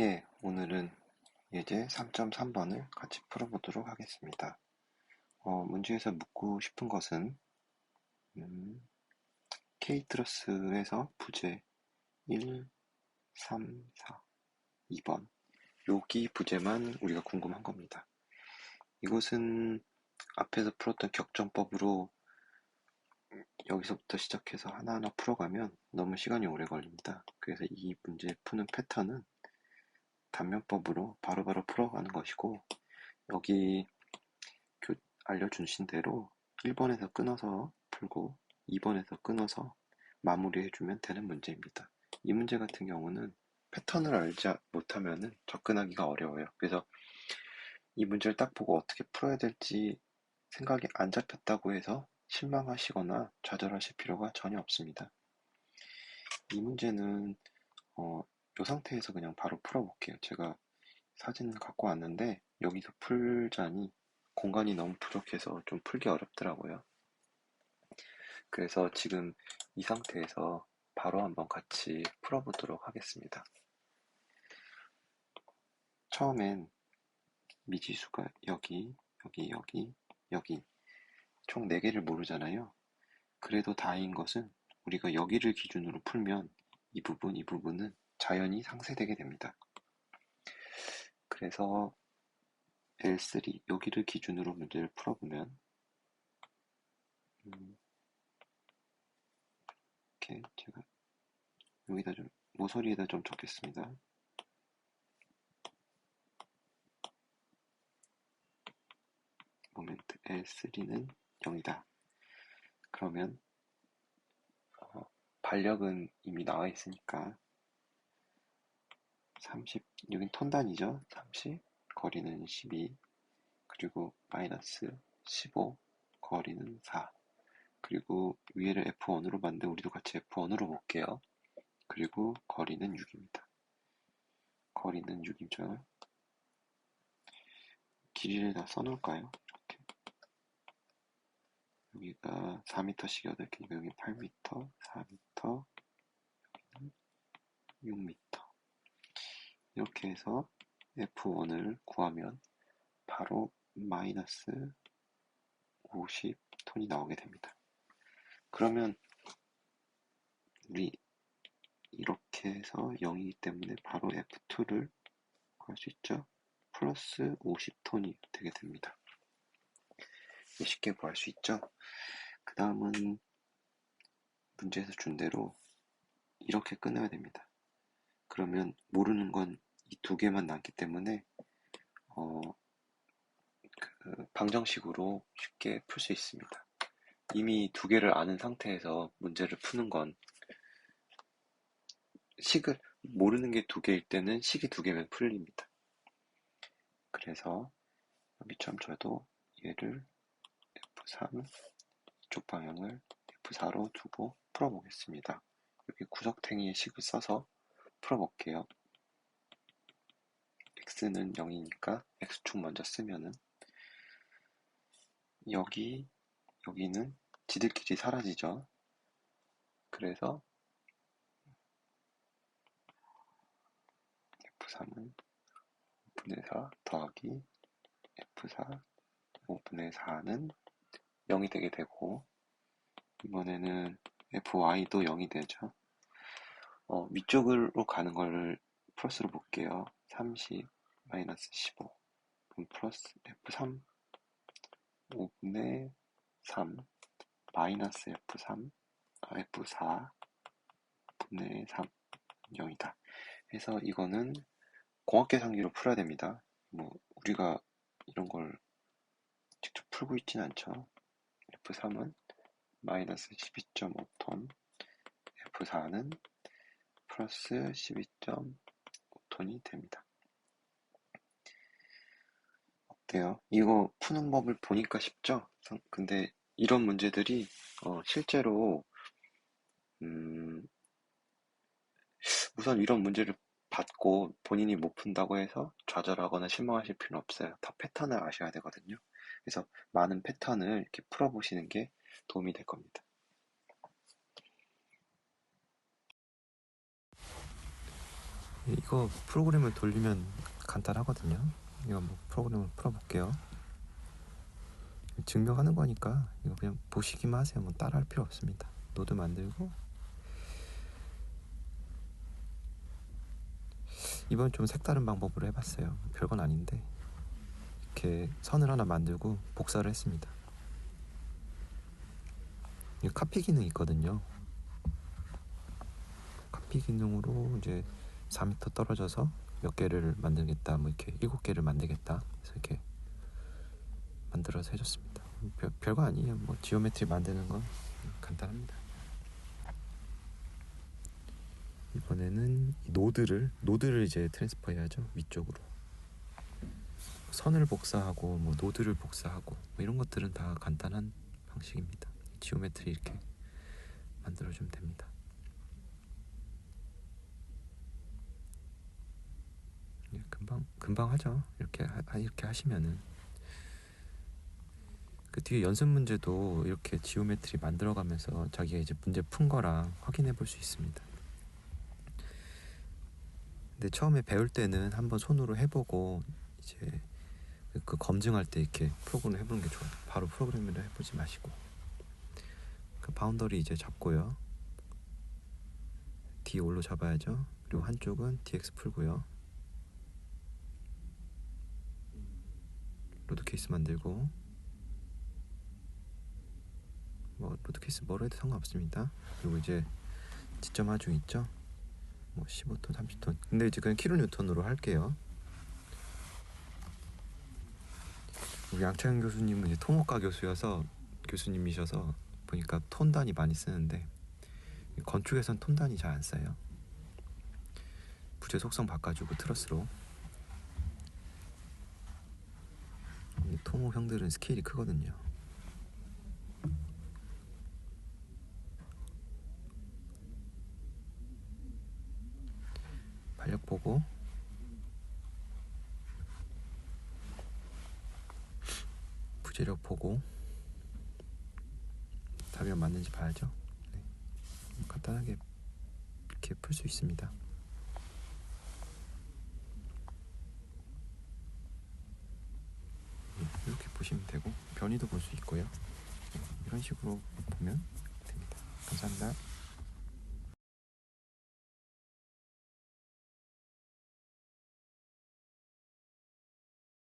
예, 오늘은 예제 3.3번을 같이 풀어보도록 하겠습니다. 어, 문제에서 묻고 싶은 것은 음, K트러스에서 부재 1, 3, 4, 2번 여기 부재만 우리가 궁금한 겁니다. 이것은 앞에서 풀었던 격전법으로 여기서부터 시작해서 하나하나 풀어가면 너무 시간이 오래 걸립니다. 그래서 이 문제 푸는 패턴은 단면법으로 바로바로 풀어가는 것이고 여기 알려주신 대로 1번에서 끊어서 풀고 2번에서 끊어서 마무리해주면 되는 문제입니다. 이 문제 같은 경우는 패턴을 알지 못하면 접근하기가 어려워요. 그래서 이 문제를 딱 보고 어떻게 풀어야 될지 생각이 안 잡혔다고 해서 실망하시거나 좌절하실 필요가 전혀 없습니다. 이 문제는 어, 이 상태에서 그냥 바로 풀어볼게요. 제가 사진을 갖고 왔는데 여기서 풀자니 공간이 너무 부족해서 좀 풀기 어렵더라고요. 그래서 지금 이 상태에서 바로 한번 같이 풀어보도록 하겠습니다. 처음엔 미지수가 여기, 여기, 여기, 여기 총 4개를 모르잖아요. 그래도 다행인 것은 우리가 여기를 기준으로 풀면 이 부분, 이 부분은 자연히 상쇄되게 됩니다. 그래서 L3 여기를 기준으로 문제를 풀어보면 음, 이렇게 제가 여기다 좀 모서리에다 좀 적겠습니다. 모멘트 L3는 0이다. 그러면 어, 반력은 이미 나와 있으니까 30, 여긴 톤단이죠. 30, 거리는 12, 그리고 마이너스 15, 거리는 4. 그리고 위에를 F1으로 만든 우리도 같이 F1으로 볼게요. 그리고 거리는 6입니다. 거리는 6이죠. 길이를 다 써놓을까요? 이렇게. 여기가 4m씩 8개니까 여기 8m, 4m, 여기는 6m. 이렇게 해서 F1을 구하면 바로 마이너스 50톤이 나오게 됩니다. 그러면 우리 이렇게 해서 0이기 때문에 바로 F2를 구할 수 있죠. 플러스 50톤이 되게 됩니다. 쉽게 구할 수 있죠. 그 다음은 문제에서 준 대로 이렇게 끊어야 됩니다. 그러면 모르는 건 이 두 개만 남기 때문에 어, 그 방정식으로 쉽게 풀 수 있습니다. 이미 두 개를 아는 상태에서 문제를 푸는 건 식을 모르는 게 두 개일 때는 식이 두 개면 풀립니다. 그래서 여기처럼 저도 얘를 F3 이쪽 방향을 F4로 두고 풀어보겠습니다. 여기 구석탱이의 식을 써서 풀어볼게요. X는 0이니까 x축 먼저 쓰면은 여기 여기는 지들끼리 사라지죠. 그래서 F3은 5분의 4 더하기 F4 5분의 4는 0이 되게 되고 이번에는 FY도 0이 되죠. 어, 위쪽으로 가는 거를 플러스로 볼게요. 30 마이너스 15 그럼 플러스 F3 5분의 3 마이너스 F3 아, F4 분의 3 0이다. 그래서 이거는 공학계산기로 풀어야 됩니다. 뭐 우리가 이런 걸 직접 풀고 있진 않죠. F3은 마이너스 12.5톤 F4는 플러스 12.5톤이 됩니다. 어때요? 이거 푸는 법을 보니까 쉽죠? 근데 이런 문제들이 어, 실제로 음, 우선 이런 문제를 받고 본인이 못 푼다고 해서 좌절하거나 실망하실 필요는 없어요. 다 패턴을 아셔야 되거든요. 그래서 많은 패턴을 이렇게 풀어보시는 게 도움이 될 겁니다. 이거 프로그램을 돌리면 간단하거든요. 이거 한번 프로그램을 풀어볼게요. 증명하는 거니까 이거 그냥 보시기만 하세요. 뭐 따라 할 필요 없습니다. 노드 만들고 이번 좀 색다른 방법으로 해봤어요. 별건 아닌데 이렇게 선을 하나 만들고 복사를 했습니다. 이 카피 기능이 있거든요. 카피 기능으로 이제 4m 떨어져서 몇 개를 만들겠다, 뭐 이렇게 일곱 개를 만들겠다, 그래서 이렇게 만들어서 해줬습니다. 별, 별거 아니에요. 뭐 지오메트리 만드는 건 간단합니다. 이번에는 이 노드를 노드를 이제 트랜스퍼 해야죠 위쪽으로 선을 복사하고 뭐 노드를 복사하고 뭐 이런 것들은 다 간단한 방식입니다. 지오메트리 이렇게 만들어주면 됩니다. 금방 금방 하죠. 이렇게 하, 이렇게 하시면은 그 뒤에 연습 문제도 이렇게 지오메트리 만들어가면서 자기가 이제 문제 푼 거랑 확인해 볼 수 있습니다. 근데 처음에 배울 때는 한번 손으로 해보고 이제 그 검증할 때 이렇게 프로그램 해보는 게 좋아요. 바로 프로그램으로 해보지 마시고 그 바운더리 이제 잡고요. D 올로 잡아야죠. 그리고 한쪽은 DX 풀고요. 로드 케이스 만들고 뭐 로드 케이스 뭐로 해도 상관없습니다. 그리고 이제 지점 하중 있죠. 뭐 15톤, 30톤. 근데 이제 그냥 킬로 뉴턴으로 할게요. 우리 양창현 교수님은 이제 토목과 교수여서 교수님이셔서 보니까 톤 단위 많이 쓰는데 건축에선 톤 단위 잘 안 써요. 부재 속성 바꿔주고 트러스로. 이 토목 형들은 스케일이 크거든요. 반력 보고 부재력 보고 답이 맞는지 봐야죠. 네. 간단하게 이렇게 풀 수 있습니다. 네, 이렇게 보시면 되고 변이도 볼 수 있고요. 네, 이런 식으로 보면 됩니다. 감사합니다.